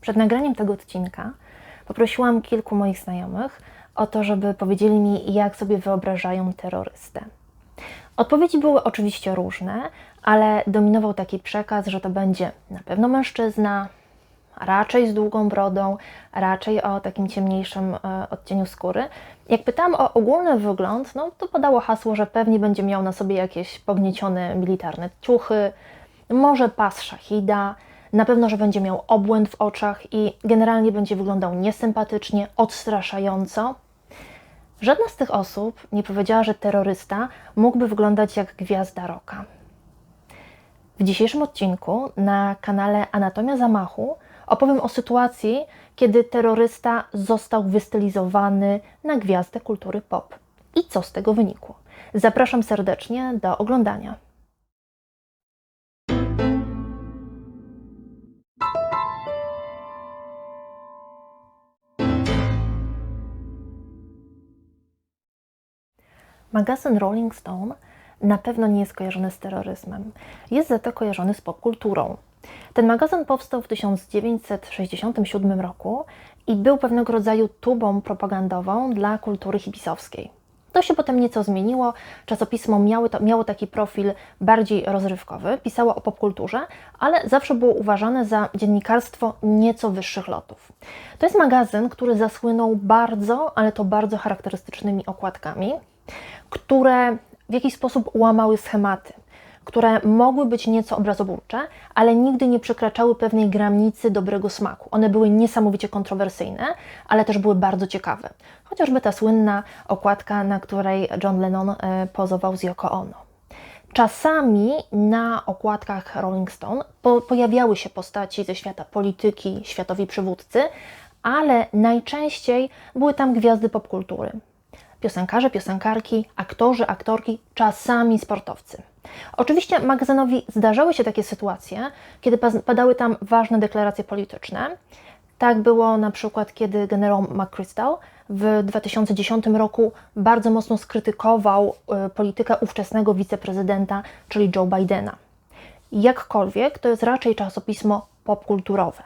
Przed nagraniem tego odcinka poprosiłam kilku moich znajomych o to, żeby powiedzieli mi, jak sobie wyobrażają terrorystę. Odpowiedzi były oczywiście różne, ale dominował taki przekaz, że to będzie na pewno mężczyzna, raczej z długą brodą, raczej o takim ciemniejszym e, odcieniu skóry. Jak pytałam o ogólny wygląd, no to podało hasło, że pewnie będzie miał na sobie jakieś pogniecione militarne ciuchy, może pas szachida, na pewno, że będzie miał obłęd w oczach i generalnie będzie wyglądał niesympatycznie, odstraszająco. Żadna z tych osób nie powiedziała, że terrorysta mógłby wyglądać jak gwiazda roka. W dzisiejszym odcinku na kanale Anatomia Zamachu opowiem o sytuacji, kiedy terrorysta został wystylizowany na gwiazdę kultury pop i co z tego wynikło. Zapraszam serdecznie do oglądania. Magazyn Rolling Stone na pewno nie jest kojarzony z terroryzmem. Jest za to kojarzony z popkulturą. Ten magazyn powstał w 1967 roku i był pewnego rodzaju tubą propagandową dla kultury hipisowskiej. To się potem nieco zmieniło. Czasopismo miało, to, miało taki profil bardziej rozrywkowy, pisało o popkulturze, ale zawsze było uważane za dziennikarstwo nieco wyższych lotów. To jest magazyn, który zasłynął bardzo, ale to bardzo charakterystycznymi okładkami, które w jakiś sposób łamały schematy, które mogły być nieco obrazoburcze, ale nigdy nie przekraczały pewnej granicy dobrego smaku. One były niesamowicie kontrowersyjne, ale też były bardzo ciekawe. Chociażby ta słynna okładka, na której John Lennon e, pozował z Yoko Ono. Czasami na okładkach Rolling Stone po pojawiały się postaci ze świata polityki, światowi przywódcy, ale najczęściej były tam gwiazdy popkultury piosenkarze, piosenkarki, aktorzy, aktorki, czasami sportowcy. Oczywiście magazynowi zdarzały się takie sytuacje, kiedy padały tam ważne deklaracje polityczne. Tak było na przykład, kiedy generał McChrystal w 2010 roku bardzo mocno skrytykował y, politykę ówczesnego wiceprezydenta, czyli Joe Bidena. Jakkolwiek to jest raczej czasopismo popkulturowe.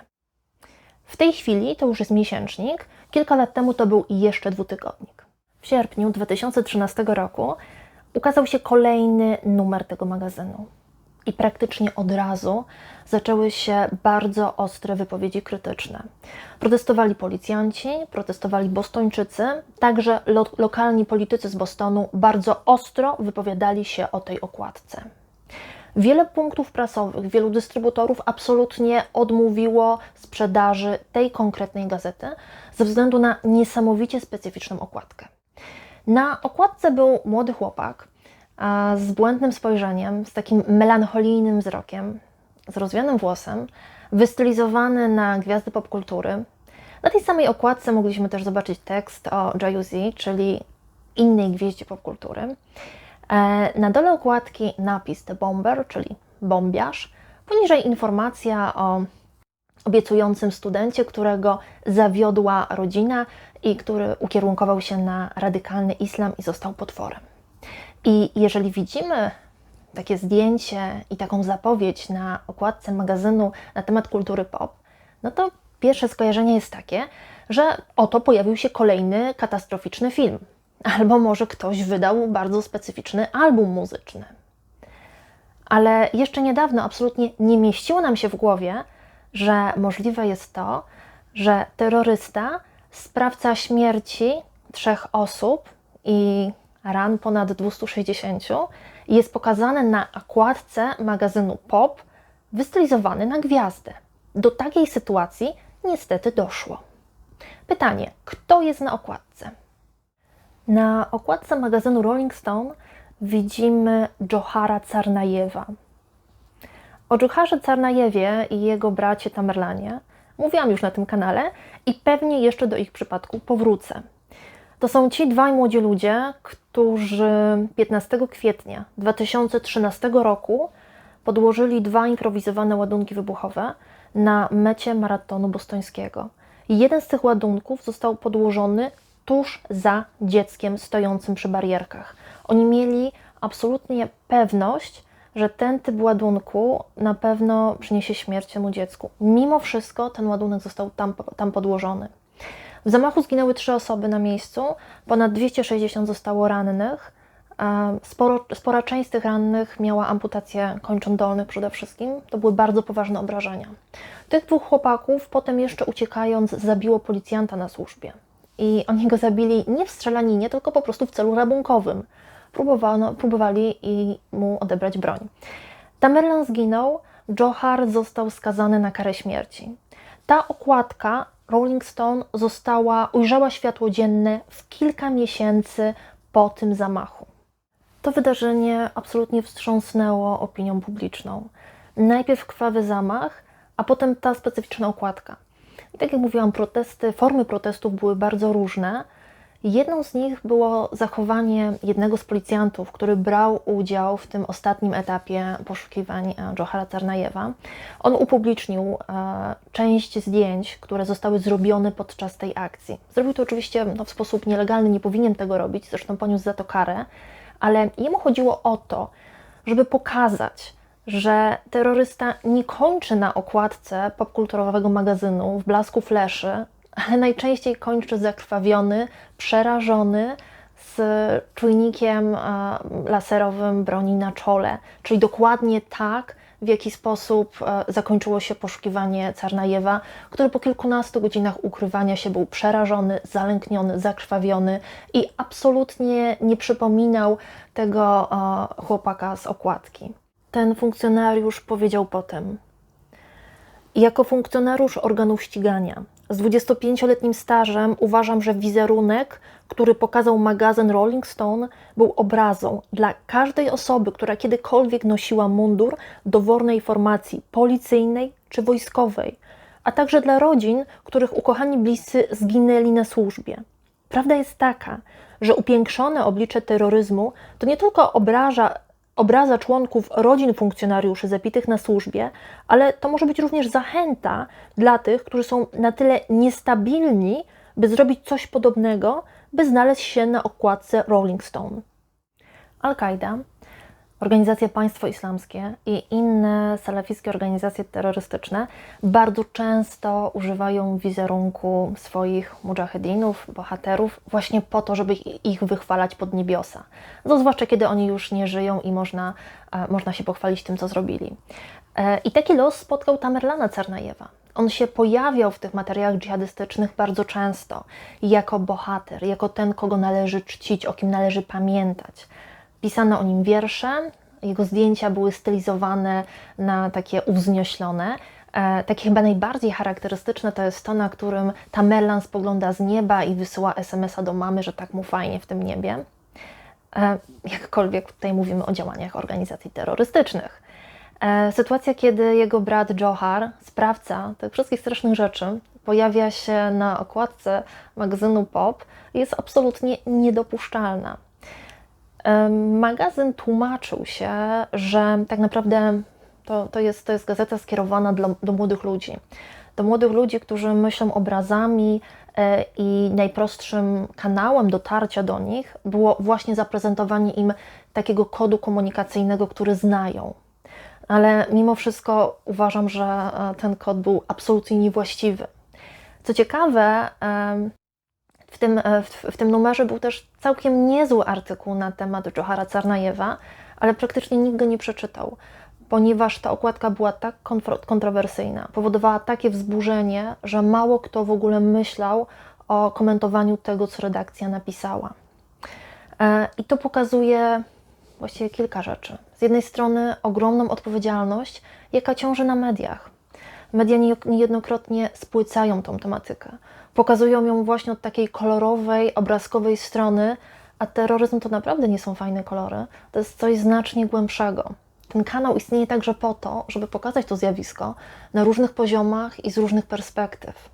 W tej chwili to już jest miesięcznik, kilka lat temu to był jeszcze dwutygodnik. W sierpniu 2013 roku ukazał się kolejny numer tego magazynu. I praktycznie od razu zaczęły się bardzo ostre wypowiedzi krytyczne. Protestowali policjanci, protestowali bostończycy, także lo lokalni politycy z Bostonu bardzo ostro wypowiadali się o tej okładce. Wiele punktów prasowych, wielu dystrybutorów absolutnie odmówiło sprzedaży tej konkretnej gazety ze względu na niesamowicie specyficzną okładkę. Na okładce był młody chłopak z błędnym spojrzeniem, z takim melancholijnym wzrokiem, z rozwianym włosem, wystylizowany na gwiazdy popkultury. Na tej samej okładce mogliśmy też zobaczyć tekst o Jayuzi, czyli innej gwieździe popkultury. E, na dole okładki napis The Bomber, czyli bombiarz. Poniżej informacja o obiecującym studencie, którego zawiodła rodzina i który ukierunkował się na radykalny islam i został potworem. I jeżeli widzimy takie zdjęcie i taką zapowiedź na okładce magazynu na temat kultury pop, no to pierwsze skojarzenie jest takie, że oto pojawił się kolejny katastroficzny film, albo może ktoś wydał bardzo specyficzny album muzyczny. Ale jeszcze niedawno absolutnie nie mieściło nam się w głowie, że możliwe jest to, że terrorysta, sprawca śmierci trzech osób i ran ponad 260 jest pokazany na okładce magazynu Pop, wystylizowany na gwiazdę. Do takiej sytuacji niestety doszło. Pytanie, kto jest na okładce? Na okładce magazynu Rolling Stone widzimy Johara Carnajewa, o Dżucharze Carnajewie i jego bracie Tamerlanie mówiłam już na tym kanale i pewnie jeszcze do ich przypadku powrócę. To są ci dwaj młodzi ludzie, którzy 15 kwietnia 2013 roku podłożyli dwa improwizowane ładunki wybuchowe na mecie maratonu bostońskiego. Jeden z tych ładunków został podłożony tuż za dzieckiem stojącym przy barierkach. Oni mieli absolutnie pewność, że ten typ ładunku na pewno przyniesie śmierć temu dziecku. Mimo wszystko ten ładunek został tam, tam podłożony. W zamachu zginęły trzy osoby na miejscu, ponad 260 zostało rannych. Sporo, spora część z tych rannych miała amputację kończyn dolnych przede wszystkim. To były bardzo poważne obrażenia. Tych dwóch chłopaków potem jeszcze uciekając zabiło policjanta na służbie. I oni go zabili nie w strzelaninie, tylko po prostu w celu rabunkowym. Próbowano, próbowali i mu odebrać broń. Tamerlan zginął, Johar został skazany na karę śmierci. Ta okładka Rolling Stone została, ujrzała światło dzienne w kilka miesięcy po tym zamachu. To wydarzenie absolutnie wstrząsnęło opinią publiczną. Najpierw krwawy zamach, a potem ta specyficzna okładka. I tak jak mówiłam, protesty, formy protestów były bardzo różne. Jedną z nich było zachowanie jednego z policjantów, który brał udział w tym ostatnim etapie poszukiwań e, Johara Czarnajewa. On upublicznił e, część zdjęć, które zostały zrobione podczas tej akcji. Zrobił to oczywiście no, w sposób nielegalny, nie powinien tego robić, zresztą poniósł za to karę, ale jemu chodziło o to, żeby pokazać, że terrorysta nie kończy na okładce popkulturowego magazynu w blasku fleszy, ale najczęściej kończy zakrwawiony, przerażony, z czujnikiem e, laserowym broni na czole, czyli dokładnie tak, w jaki sposób e, zakończyło się poszukiwanie Czarnajewa, który po kilkunastu godzinach ukrywania się był przerażony, zalękniony, zakrwawiony i absolutnie nie przypominał tego e, chłopaka z okładki. Ten funkcjonariusz powiedział potem: Jako funkcjonariusz organów ścigania z 25-letnim stażem uważam, że wizerunek, który pokazał magazyn Rolling Stone, był obrazą dla każdej osoby, która kiedykolwiek nosiła mundur dowolnej formacji policyjnej czy wojskowej, a także dla rodzin, których ukochani bliscy zginęli na służbie. Prawda jest taka, że upiększone oblicze terroryzmu to nie tylko obraża obraza członków rodzin funkcjonariuszy zabitych na służbie, ale to może być również zachęta dla tych, którzy są na tyle niestabilni, by zrobić coś podobnego, by znaleźć się na okładce Rolling Stone. Al-Kaida, Organizacja Państwo Islamskie i inne salafijskie organizacje terrorystyczne bardzo często używają wizerunku swoich mujahedinów, bohaterów, właśnie po to, żeby ich wychwalać pod niebiosa. No, zwłaszcza kiedy oni już nie żyją i można, e, można się pochwalić tym, co zrobili. E, I taki los spotkał Tamerlana Czarnajewa. On się pojawiał w tych materiałach dżihadystycznych bardzo często jako bohater, jako ten, kogo należy czcić, o kim należy pamiętać. Pisano o nim wiersze, jego zdjęcia były stylizowane na takie uwznioślone. E, takie chyba najbardziej charakterystyczne to jest to, na którym Tamerlan spogląda z nieba i wysyła SMS-a do mamy, że tak mu fajnie w tym niebie. E, jakkolwiek tutaj mówimy o działaniach organizacji terrorystycznych. E, sytuacja, kiedy jego brat Johar, sprawca tych wszystkich strasznych rzeczy, pojawia się na okładce magazynu Pop, jest absolutnie niedopuszczalna. Magazyn tłumaczył się, że tak naprawdę to, to, jest, to jest gazeta skierowana do, do młodych ludzi. Do młodych ludzi, którzy myślą obrazami e, i najprostszym kanałem dotarcia do nich było właśnie zaprezentowanie im takiego kodu komunikacyjnego, który znają. Ale mimo wszystko uważam, że e, ten kod był absolutnie niewłaściwy. Co ciekawe, w tym, e, w, w, tym numerze był też całkiem niezły artykuł na temat Johara Czarnajewa, ale praktycznie nikt go nie przeczytał, ponieważ ta okładka była tak kontrowersyjna, powodowała takie wzburzenie, że mało kto w ogóle myślał o komentowaniu tego, co redakcja napisała. E, I to pokazuje właściwie kilka rzeczy. Z jednej strony ogromną odpowiedzialność, jaka ciąży na mediach. Media niejednokrotnie spłycają tą tematykę. Pokazują ją właśnie od takiej kolorowej, obrazkowej strony, a terroryzm to naprawdę nie są fajne kolory. To jest coś znacznie głębszego. Ten kanał istnieje także po to, żeby pokazać to zjawisko na różnych poziomach i z różnych perspektyw.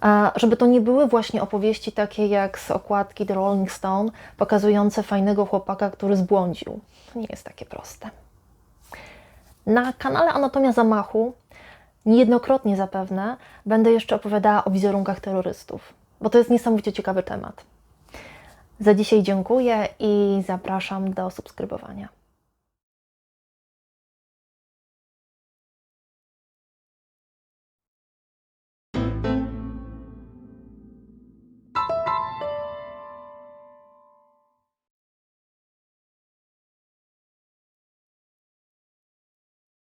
A żeby to nie były właśnie opowieści takie jak z okładki The Rolling Stone, pokazujące fajnego chłopaka, który zbłądził. To nie jest takie proste. Na kanale Anatomia Zamachu Niejednokrotnie zapewne będę jeszcze opowiadała o wizerunkach terrorystów, bo to jest niesamowicie ciekawy temat. Za dzisiaj dziękuję i zapraszam do subskrybowania.